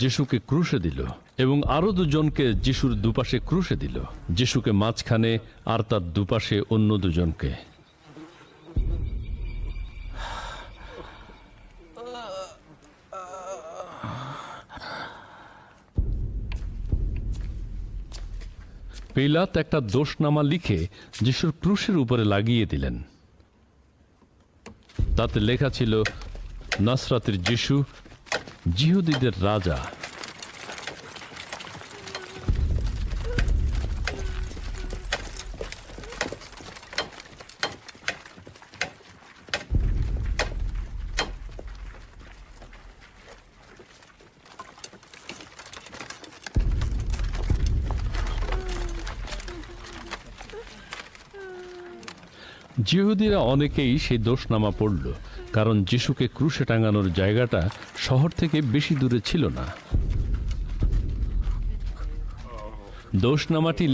যিশুকে ক্রুশে দিল এবং আরও দুজনকে যিশুর দুপাশে ক্রুশে দিল। যিশুকে মাঝখানে আর তার দুপাশে অন্য দুজনকে। পিলাত একটা দোষনামা লিখে যিশুর ক্রুশের উপরে লাগিয়ে দিলেন। তাতে লেখা ছিল, নাসরাতের যিশু জিহুদীদের রাজা জিহুদিরা অনেকেই সেই দোষনামা পড়ল, কারণ যিশুকে ক্রুশে টাঙানোর জায়গাটা শহর থেকে বেশি দূরে ছিল না। দোষনামাটি